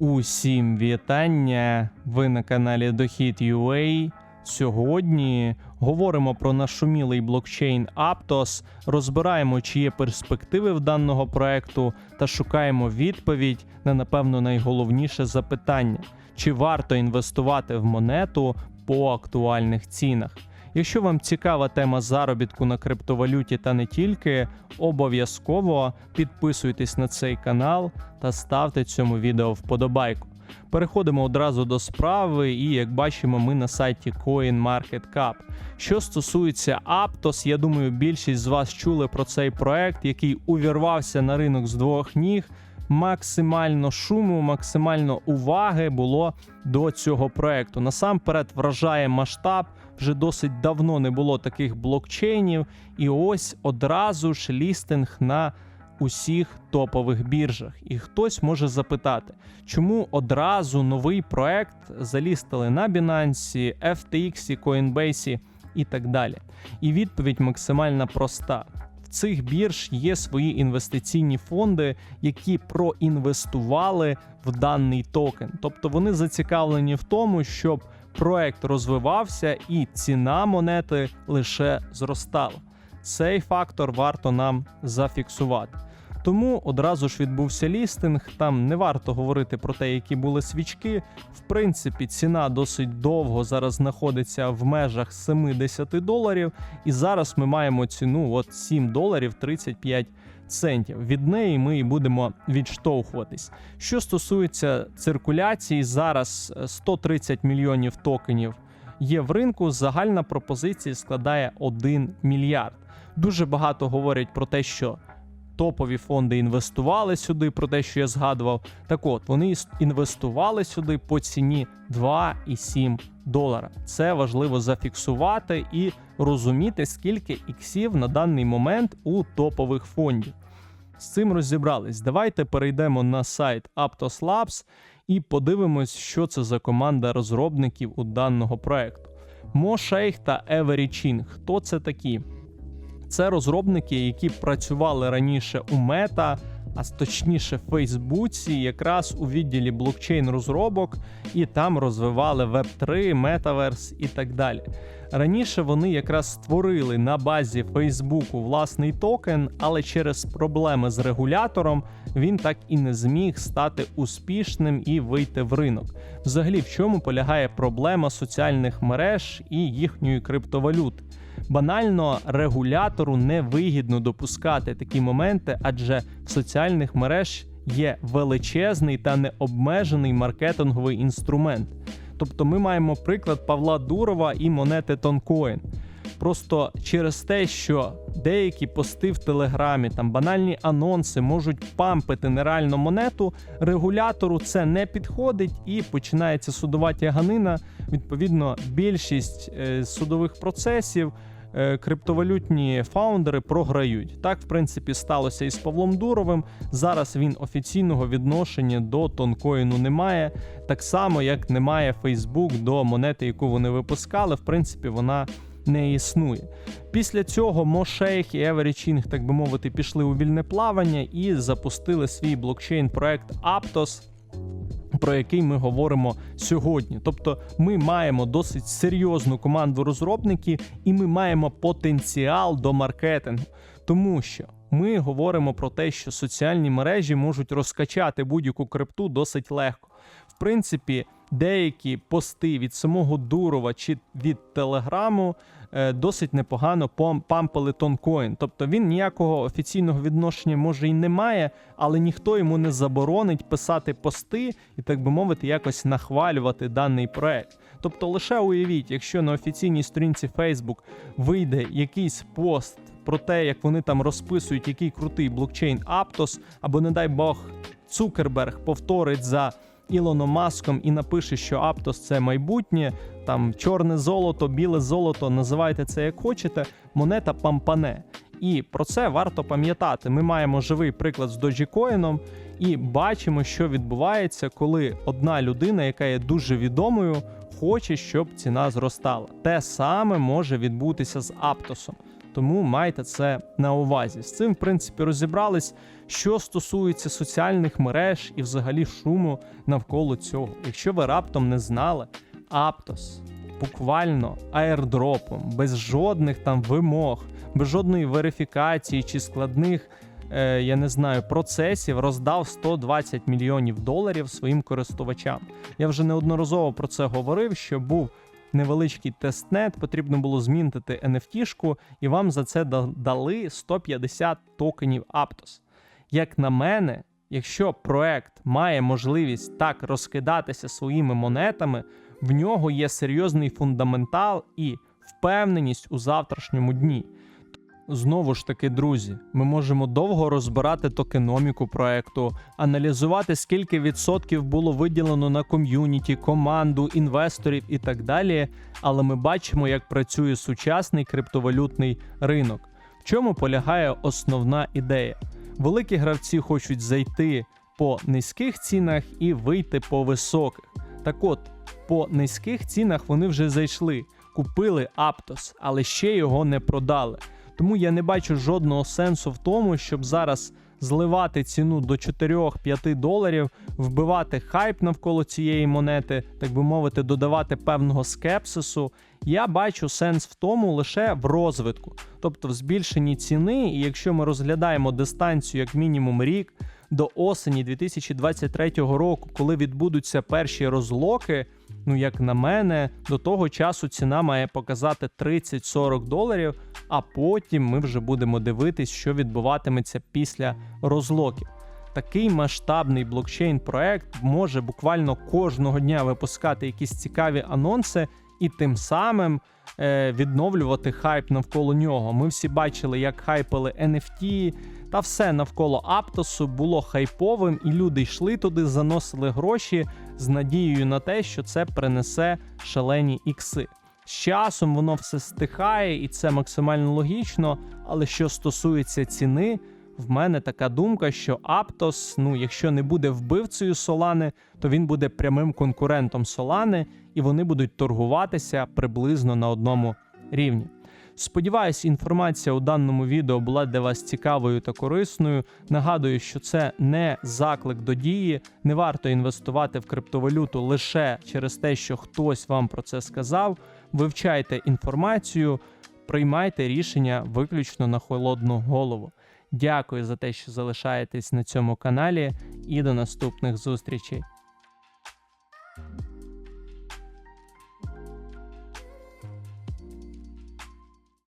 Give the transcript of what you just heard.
Усім вітання! Ви на каналі Дохід.ua. Сьогодні говоримо про нашумілий блокчейн Aptos, розбираємо, чи є перспективи в даного проекту, та шукаємо відповідь на напевно найголовніше запитання: чи варто інвестувати в монету по актуальних цінах? Якщо вам цікава тема заробітку на криптовалюті та не тільки, обов'язково підписуйтесь на цей канал та ставте цьому відео вподобайку. Переходимо одразу до справи, і як бачимо, ми на сайті CoinMarketCap. Що стосується Aptos, я думаю, більшість з вас чули про цей проект, який увірвався на ринок з двох ніг. Максимально шуму, максимально уваги було до цього проекту. Насамперед вражає масштаб. Вже досить давно не було таких блокчейнів, і ось одразу ж лістинг на усіх топових біржах. І хтось може запитати, чому одразу новий проект залістили на Binance, FTX, Coinbase і так далі. І відповідь максимально проста. Цих бірж є свої інвестиційні фонди, які проінвестували в даний токен. Тобто вони зацікавлені в тому, щоб проект розвивався і ціна монети лише зростала. Цей фактор варто нам зафіксувати. Тому одразу ж відбувся лістинг. Там не варто говорити про те, які були свічки. В принципі, ціна досить довго зараз знаходиться в межах 70 доларів. І зараз ми маємо ціну от 7 доларів 35 центів. Від неї ми і будемо відштовхуватись. Що стосується циркуляції, зараз е, 130 мільйонів токенів є в ринку. Загальна пропозиція складає 1 мільярд. Дуже багато говорять про те, що топові фонди інвестували сюди, про те, що я згадував. Так от вони інвестували сюди по ціні 2,7 долара. Це важливо зафіксувати і розуміти, скільки іксів на даний момент у топових фондів. З цим розібрались. Давайте перейдемо на сайт Aptos Labs і подивимось, що це за команда розробників у даного проекту. Мо та Евері Чин. Хто це такі? Це розробники, які працювали раніше у Мета, а точніше в Фейсбуці, якраз у відділі блокчейн розробок, і там розвивали Web3, Metaverse і так далі. Раніше вони якраз створили на базі Фейсбуку власний токен, але через проблеми з регулятором він так і не зміг стати успішним і вийти в ринок. Взагалі, в чому полягає проблема соціальних мереж і їхньої криптовалюти? Банально регулятору невигідно допускати такі моменти, адже в соціальних мереж є величезний та необмежений маркетинговий інструмент. Тобто ми маємо приклад Павла Дурова і монети Тонкоін. Просто через те, що деякі пости в Телеграмі, там банальні анонси можуть пампити нереальну монету, регулятору це не підходить і починається судова тяганина. Відповідно, більшість е, судових процесів е, криптовалютні фаундери програють. Так, в принципі, сталося і з Павлом Дуровим. Зараз він офіційного відношення до тонкоїну не має. Так само, як немає Facebook до монети, яку вони випускали. В принципі, вона не існує. Після цього Мошейх і Еверічінг, так би мовити, пішли у вільне плавання і запустили свій блокчейн-проект Aptos. Про який ми говоримо сьогодні. Тобто ми маємо досить серйозну команду розробників, і ми маємо потенціал до маркетингу, тому що ми говоримо про те, що соціальні мережі можуть розкачати будь-яку крипту досить легко. В принципі, деякі пости від самого Дурова чи від Телеграму е, досить непогано пампали тонкоін. Тобто він ніякого офіційного відношення може і не має, але ніхто йому не заборонить писати пости і, так би мовити, якось нахвалювати даний проект. Тобто, лише уявіть, якщо на офіційній сторінці Facebook вийде якийсь пост про те, як вони там розписують, який крутий блокчейн Aptos, або, не дай Бог, Цукерберг повторить за Ілоном Маском і напише, що Aptos – це майбутнє, там чорне золото, біле золото, називайте це як хочете, монета пампане. І про це варто пам'ятати. Ми маємо живий приклад з Dogecoin і бачимо, що відбувається, коли одна людина, яка є дуже відомою, хоче, щоб ціна зростала. Те саме може відбутися з Аптосом. Тому майте це на увазі. З цим, в принципі, розібрались, що стосується соціальних мереж і взагалі шуму навколо цього. Якщо ви раптом не знали, Аптос буквально аердропом, без жодних там вимог, без жодної верифікації чи складних, е, я не знаю, процесів роздав 120 мільйонів доларів своїм користувачам. Я вже неодноразово про це говорив, що був невеличкий тестнет, потрібно було змінити NFT-шку, і вам за це да- дали 150 токенів Aptos. Як на мене, якщо проект має можливість так розкидатися своїми монетами, в нього є серйозний фундаментал і впевненість у завтрашньому дні. Знову ж таки, друзі, ми можемо довго розбирати токеноміку проекту, аналізувати, скільки відсотків було виділено на ком'юніті, команду, інвесторів і так далі. Але ми бачимо, як працює сучасний криптовалютний ринок. В чому полягає основна ідея? Великі гравці хочуть зайти по низьких цінах і вийти по високих. Так от, по низьких цінах вони вже зайшли, купили Aptos, але ще його не продали. Тому я не бачу жодного сенсу в тому, щоб зараз зливати ціну до 4-5 доларів, вбивати хайп навколо цієї монети, так би мовити, додавати певного скепсису. Я бачу сенс в тому лише в розвитку, тобто в збільшенні ціни. І якщо ми розглядаємо дистанцію як мінімум рік до осені 2023 року, коли відбудуться перші розлоки. Ну, як на мене, до того часу ціна має показати 30-40 доларів, а потім ми вже будемо дивитись, що відбуватиметься після розлоків. Такий масштабний блокчейн-проект може буквально кожного дня випускати якісь цікаві анонси і тим самим е, відновлювати хайп навколо нього. Ми всі бачили, як хайпили NFT, та все навколо Аптосу було хайповим, і люди йшли туди, заносили гроші з надією на те, що це принесе шалені ікси. З часом воно все стихає, і це максимально логічно. Але що стосується ціни, в мене така думка, що Аптос, ну якщо не буде вбивцею Солани, то він буде прямим конкурентом Солани, і вони будуть торгуватися приблизно на одному рівні. Сподіваюсь, інформація у даному відео була для вас цікавою та корисною. Нагадую, що це не заклик до дії, не варто інвестувати в криптовалюту лише через те, що хтось вам про це сказав. Вивчайте інформацію, приймайте рішення виключно на холодну голову. Дякую за те, що залишаєтесь на цьому каналі, і до наступних зустрічей.